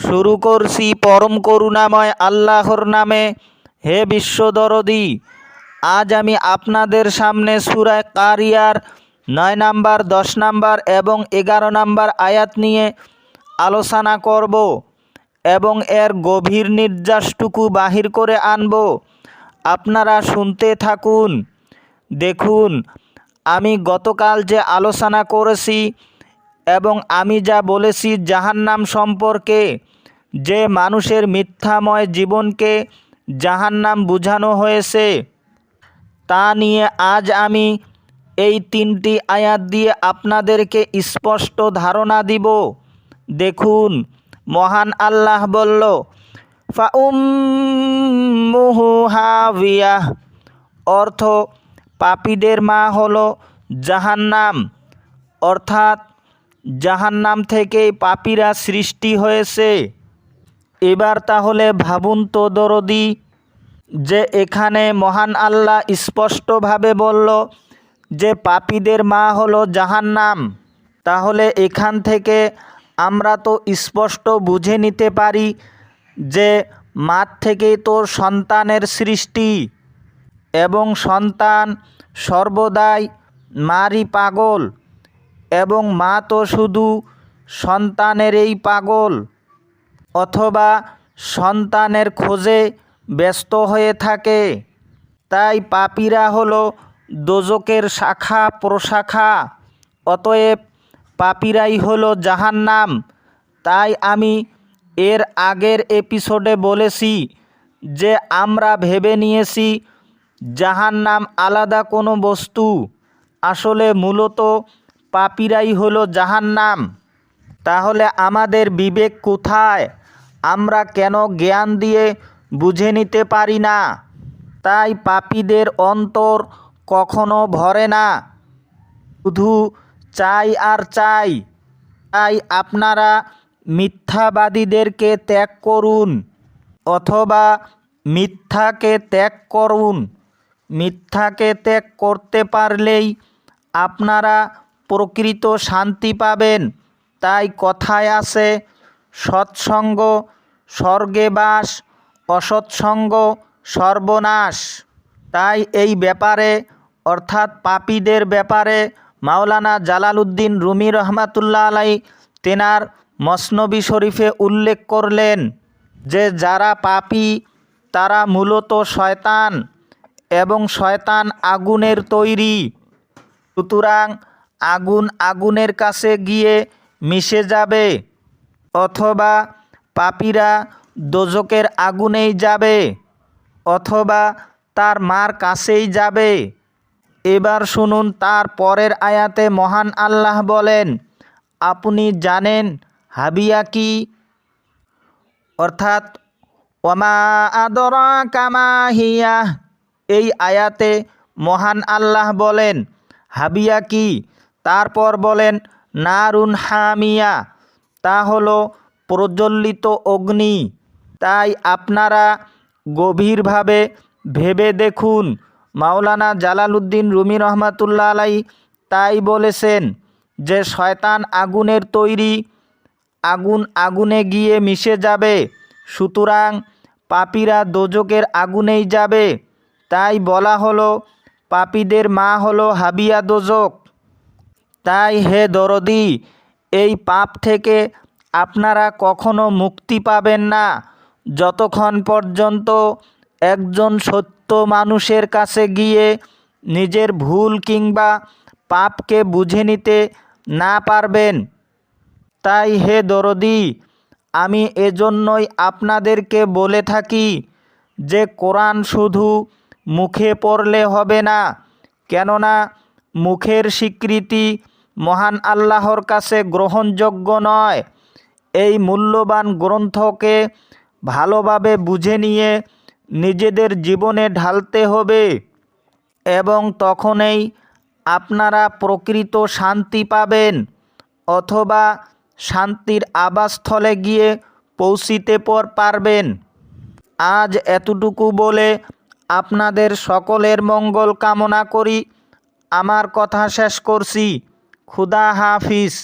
শুরু করছি পরম করুণাময় আল্লাহর নামে। হে বিশ্বদরদি, আজ আমি আপনাদের সামনে সুরায় কারিয়ার নয় নাম্বার, দশ নাম্বার এবং এগারো নাম্বার আয়াত নিয়ে আলোচনা করব এবং এর গভীর নির্যাসটুকু বাহির করে আনব। আপনারা শুনতে থাকুন, দেখুন। আমি গতকাল যে আলোচনা করেছি এবং আমি যা বলেছি জাহান্নাম সম্পর্কে, যে মানুষের মিথ্যাময় জীবনকে জাহান্নাম বুঝানো হয়েছে, তা নিয়ে আজ আমি এই তিনটি আয়াত দিয়ে আপনাদেরকে স্পষ্ট ধারণা দিব। দেখুন, মহান আল্লাহ বলল, ফাউম্মুহু হাবিয়াহ অর্থ পাপীদের মা হল জাহান্নাম। অর্থাৎ জাহান্নাম থেকেই পাপীরা সৃষ্টি হয়েছে। এবার তাহলে ভাবুন তো দরদি, যে এখানে মহান আল্লাহ স্পষ্টভাবে বলল যে পাপীদের মা হলো জাহান্নাম তাহলে এখান থেকে আমরা তো স্পষ্ট বুঝে নিতে পারি যে মাঠ থেকেই তোর সন্তানের সৃষ্টি এবং সন্তান সর্বদাই মারই পাগল। এবং মা তো শুধু সন্তানেরই পাগল, অথবা সন্তানের খোঁজে ব্যস্ত হয়ে থাকে। তাই পাপীরা হলো দোজকের শাখা প্রশাখা, অতএব পাপীরাই হলো জাহান্নাম। তাই আমি এর আগের এপিসোডে বলেছি যে আমরা ভেবে নিয়েছি জাহান্নাম আলাদা কোনো বস্তু। আসলে মূলত পাপীরাই হলো জাহান্নাম। তাহলে আমাদের বিবেক কোথায়? আমরা কেন জ্ঞান দিয়ে বুঝে নিতে পারি না? তাই পাপীদের অন্তর কখনো ভরে না। শুধু চাই আর চাই। তাই আপনারা মিথ্যাবাদীদেরকে ত্যাগ করুন, অথবা মিথ্যাকে ত্যাগ করুন। মিথ্যাকে ত্যাগ করতে পারলেই আপনারা প্রকৃত শান্তি পাবেন। তাই কথায় আছে, সৎসঙ্গ, স্বর্গে বাস, অসৎসঙ্গ, সর্বনাশ। তাই এই ব্যাপারে, অর্থাৎ পাপীদের ব্যাপারে, মাওলানা জালালউদ্দিন রুমি রহমাতুল্লাহ আলাই তেনার মসনবী শরীফে উল্লেখ করলেন যে, যারা পাপী, তারা মূলত শয়তান এবং শয়তান আগুনের তৈরি। সুতরাং আগুন আগুনের কাছে গিয়ে মিশে যাবে, অথবা পাপীরা দোজকের আগুনেই যাবে, অথবা তার মার কাছেই যাবে। এবার শুনুন, তার পরের আয়াতে মহান আল্লাহ বলেন, আপনি জানেন হাবিয়া কি? অর্থাৎ, ওমা আদরা কামা হিয়া। এই আয়াতে মহান আল্লাহ বলেন, হাবিয়া কি? তারপর বলেন, নারুন হামিয়া, তা হলো প্রজ্বলিত অগ্নি। তাই আপনারা গভীরভাবে ভেবে দেখুন। মাওলানা জালালউদ্দিন রুমি রহমাতুল্লা আলাই তাই বলেছেন যে, শয়তান আগুনের তৈরি, আগুন আগুনে গিয়ে মিশে যাবে। সুতরাং পাপীরা দোজকের আগুনেই যাবে। তাই বলা হলো, পাপীদের মা হলো হাবিয়া দোজক তাই হে দরদি, এই পাপ থেকে আপনারা কখনো মুক্তি পাবেন না। যতক্ষণ পর্যন্ত একজন সত্য মানুষের কাছে গিয়ে নিজের ভুল কিংবা পাপকে বুঝে নিতে না পারবেন। তাই হে দরদি, আমি এজন্যই আপনাদেরকে বলে থাকি যে কোরআন শুধু মুখে পড়লে হবে না, কেননা মুখের স্বীকৃতি মহান আল্লাহর কাছে গ্রহণযোগ্য নয়। এই মূল্যবান গ্রন্থকে ভালোভাবে বুঝে নিয়ে নিজেদের জীবনে ঢালতে হবে এবং তখনই আপনারা প্রকৃত শান্তি পাবেন অথবা শান্তির আবাসস্থলে গিয়ে পৌঁছিতে পর পারবেন। আজ এতটুকু বলে আপনাদের সকলের মঙ্গল কামনা করি। আমার কথা শেষ করছি। খুদা হাফিজ।